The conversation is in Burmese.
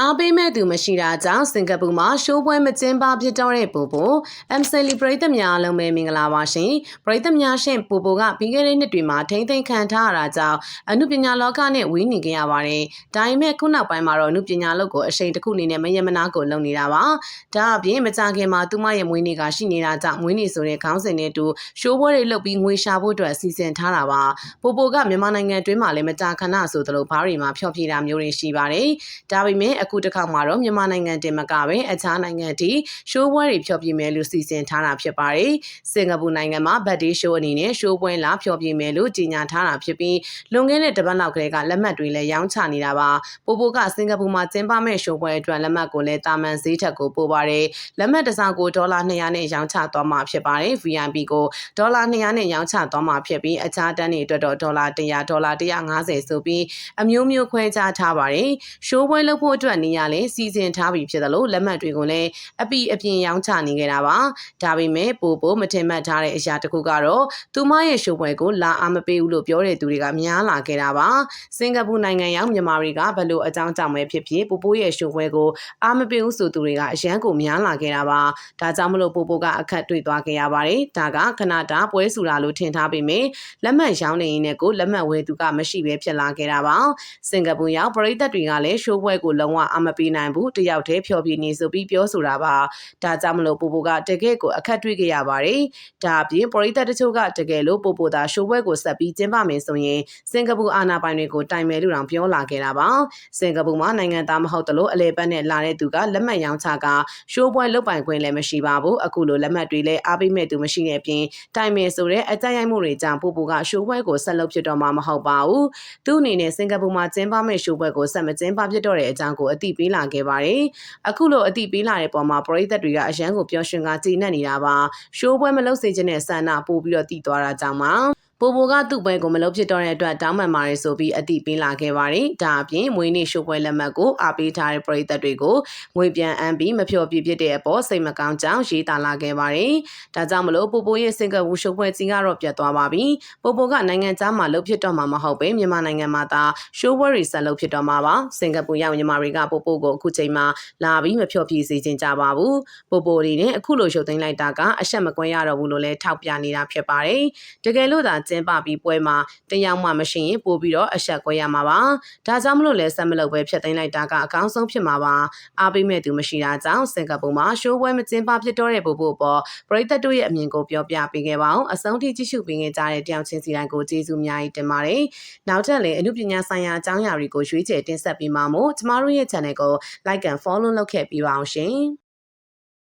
အားပေးမဲ့သူမရှိတာကြောင့်စင်ကာပူမှာရှိုးပွဲမကျင်းပဖြစ်တော့တဲ့ပူပူ M Celebrate များအားလုံးပဲမင်္ဂလာပါရှင်ပရိသတ်များရှင်ပူပူကပြီးခဲ့တဲ့နှစ်တွေမှာထိမ့်သိမ့်ခံထားရတာကြောင့်အမှုပညာလောကနဲ့ဝေးနေကြရပါတယ်ဒါပေမဲ့ခုနောက်ပိုင်းမှာတော့အမှုပညာလောကကိုအချိန်တစ်ခုအနေနဲ့မယမနာကိုလုပ်နေတာပါဒါအပြင်မကြခင်မှာသူမရဲ့မွေးနေ့ကရှိနေတာကြောင့်မွေးနေ့ဆိုတဲ့ခေါင်းစဉ်နဲ့တူရှိုးပွဲတွေလုပ်ပြီးငွေရှာဖို့အတွက်စီစဉ်ထားတာပါပူပူကမြန်မာနိုင်ငံတွင်းမှာလည်းမကြာခဏဆိုသလိုဘားတွေမှာဖျော်ဖြေတာမျိုးတွေရှိပါတယ်ဒါပေမဲ့အခုတစ်ခါမှာတော့မြန်မာနိုင်ငံတင်မကပဲအခြားနိုင်ငံတီရှိုးပွဲတွေဖျော်ဖြေမယ်လို့စီစဉ်ထားတာဖြစ်ပါတယ်။စင်ကာပူနိုင်ငံမှာဘတ်ဒေးရှိုးအနေနဲ့ရှိုးပွဲလာဖျော်ဖြေမယ်လို့ကြေညာထားတာဖြစ်ပြီးလွန်ခဲ့တဲ့တပတ်လောက်ကလေးကလက်မှတ်တွေလည်းရောင်းချနေတာပါ။ပိုပိုကစင်ကာပူမှာကျင်းပမဲ့ရှိုးပွဲအတွက်လက်မှတ်ကိုလည်းတာမန်ဈေးထက်ကိုပို့ပါတယ်။လက်မှတ်တစ်စောင်ကိုဒေါ်လာ200နဲ့ရောင်းချသွားမှာဖြစ်ပါတယ်။ VIP ကိုဒေါ်လာ200နဲ့ရောင်းချသွားမှာဖြစ်ပြီးအခြားတန်းတွေအတွက်တော့ဒေါ်လာ100ဒေါ်လာ150ဆိုပြီးအမျိုးမျိုးခွဲခြားထားပါတယ်။ရှိုးပွဲလုပ်ဖို့အတွက်နေရာလည်းစီစဉ်ထားပြီးဖြစ်သလိုလက်မှတ်တွေကိုလည်းအပီအပြင်ရောင်းချနေကြတာပါဒါပေမဲ့ပိုပိုမထင်မှတ်ထားတဲ့အရာတစ်ခုကတော့သူမရဲ့ရှိုးပွဲကိုလာအားမပေးဘူးလို့ပြောတဲ့သူတွေကများလာခဲ့တာပါစင်ကာပူနိုင်ငံရောက်မြန်မာတွေကဘလို့အကြောင်းကြောင့်ပဲဖြစ်ဖြစ်ပိုပိုရဲ့ရှိုးပွဲကိုအားမပေးဘူးဆိုသူတွေကအရန်ကိုများလာခဲ့တာပါဒါကြောင့်မလို့ပိုပိုကအခက်တွေ့သွားခဲ့ရပါတယ်ဒါကခဏတာပွဲစုတာလို့ထင်ထားပေမဲ့လက်မှတ်ရောင်းနေရင်လည်းကိုလက်မှတ်ဝယ်သူကမရှိပဲဖြစ်လာခဲ့တာပါစင်ကာပူရောက်ပရိသတ်တွေကလည်းရှိုးပွဲကိုလုံးဝအားမပေးနိုင်ဘူးတယောက်တည်းဖျော်ဖြေနေဆိုပြီးပြောဆိုတာပါဒါကြောင့်မလို့ပိုပိုကတကယ်ကိုအခက်တွေ့ခဲ့ရပါတယ်ဒါအပြင်ပရိသတ်တချို့ကတကယ်လို့ပိုပိုသာရှိုးပွဲကိုဆက်ပြီးကျင်းပမယ်ဆိုရင်စင်ကာပူအာဏာပိုင်တွေကိုတိုင်မယ်လို့တောင်ပြောလာခဲ့တာပါစင်ကာပူမှာနိုင်ငံသားမဟုတ်တလို့အလဲပတ်နဲ့လာတဲ့သူကလက်မှတ်ရောင်းချကရှိုးပွဲလုပ်ပိုင်ခွင့်လည်းမရှိပါဘူးအခုလိုလက်မှတ်တွေလည်းအားပေးမဲ့သူမရှိတဲ့အပြင်တိုင်မယ်ဆိုတဲ့အကြိုက်ရိုက်မှုတွေကြောင့်ပိုပိုကရှိုးပွဲကိုဆက်လုပ်ဖြစ်တော့မှာမဟုတ်ပါဘူးသူ့အနေနဲ့စင်ကာပူမှာကျင်းပမဲ့ရှိုးပွဲကိုဆက်မကျင်းပဖြစ်တော့တဲ့အကြောင်းကိုအသိပေးလာခဲ့ပါတယ်အခုလိုအသိပေးလာတဲ့ပုံမှာပရိသတ်တွေကအရန်ကိုပျော်ရွှင်ကကြည်နပ်နေတာပါရှိုးပွဲမလုပ်စေချင်တဲ့ဆန္ဒပို့ပြီးတော့တည်သွားတာကြောင့်ပါ ပိုပိုကသူ့ပွဲကိုမလုပ်ဖြစ်တော့တဲ့အတွက်တောင်းပန်ပါတယ်ဆိုပြီးအတိပေးလာခဲ့ပါတယ်။ဒါအပြင်မွေးနေ့ရှိုးပွဲလက်မှတ်ကိုအားပေးထားတဲ့ပရိသတ်တွေကိုငွေပြန်အမ်းပြီးမဖြော်ပြဖြစ်တဲ့အပေါ်စိတ်မကောင်းကြောင်းရေးသားလာခဲ့ပါတယ်။ဒါကြောင့်မလို့ပိုပိုရဲ့စင်ကာပူရှိုးပွဲကြီးကတော့ပြတ်သွားပါပြီ။ပိုပိုကနိုင်ငံသားမှာလုပ်ဖြစ်တော့မှာမဟုတ်ပဲမြန်မာနိုင်ငံမှာသာရှိုးပွဲတွေဆက်လုပ်ဖြစ်တော့မှာပါ။စင်ကာပူရောက်မြန်မာတွေကပိုပိုကိုအခုချိန်မှာလာပြီးမဖြော်ပြစေချင်ကြပါဘူး။ပိုပိုတွေနဲ့အခုလိုရှုပ်သိမ်းလိုက်တာကအဆက်မကွဲရတော့ဘူးလို့လည်းထောက်ပြနေတာဖြစ်ပါတယ်။တကယ်လို့သာကျင်းပပြီးပွဲမှာတယောက်မှမရှိရင်ပို့ပြီးတော့အဆက်ကွဲရမှာပါဒါကြောင့်မလို့လဲဆက်မလုပ်ပဲဖြတ်သိမ်းလိုက်တာကအကောင်းဆုံးဖြစ်မှာပါအားပေးမဲ့သူမရှိတာကြောင့်စင်ကာပူမှာရှိုးပွဲမကျင်းပဖြစ်တော့တဲ့ပို့ဖို့ပေါ်ပရိသတ်တို့ရဲ့အမြင်ကိုပြောပြပေးခဲ့ပါအောင်အဆုံးထိကြည့်ရှုပေးခဲ့ကြတဲ့တယောက်ချင်းစီတိုင်းကိုကျေးဇူးအများကြီးတင်ပါတယ်နောက်ထပ်လည်းအမှုပညာဆိုင်ရာအကြောင်းအရာတွေကိုရွေးချယ်တင်ဆက်ပေးမှာမို့ကျမတို့ရဲ့ channel ကို like and follow လုပ်ခဲ့ပေးပါအောင်ရှင်